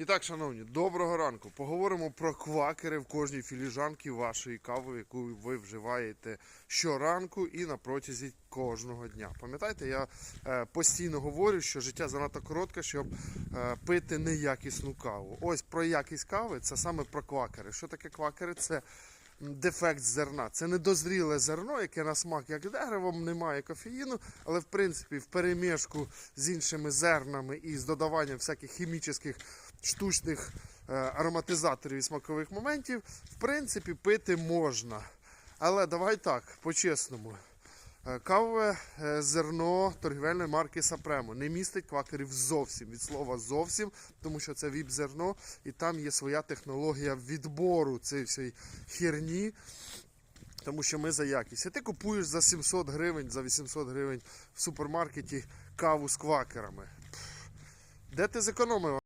І так, шановні, доброго ранку. Поговоримо про квакери в кожній філіжанці вашої кави, яку ви вживаєте щоранку і на протязі кожного дня. Пам'ятаєте, я е, постійно говорю, що життя занадто коротке, щоб е, пити неякісну каву. Ось про якість кави це саме про квакери. Що таке квакери? Це дефект зерна. Це недозріле зерно, яке на смак як деревом, немає кофеїну, але в принципі в перемішку з іншими зернами і з додаванням всяких хімічних штучних е, ароматизаторів і смакових моментів, в принципі, пити можна. Але давай так, по-чесному. Е, Кавове е, зерно торгівельної марки Сапремо не містить квакерів зовсім від слова зовсім, тому що це віп-зерно, і там є своя технологія відбору цієї всієї херні. Тому що ми за якість. А ти купуєш за 700 гривень, за 800 гривень в супермаркеті каву з квакерами. Де ти зекономив?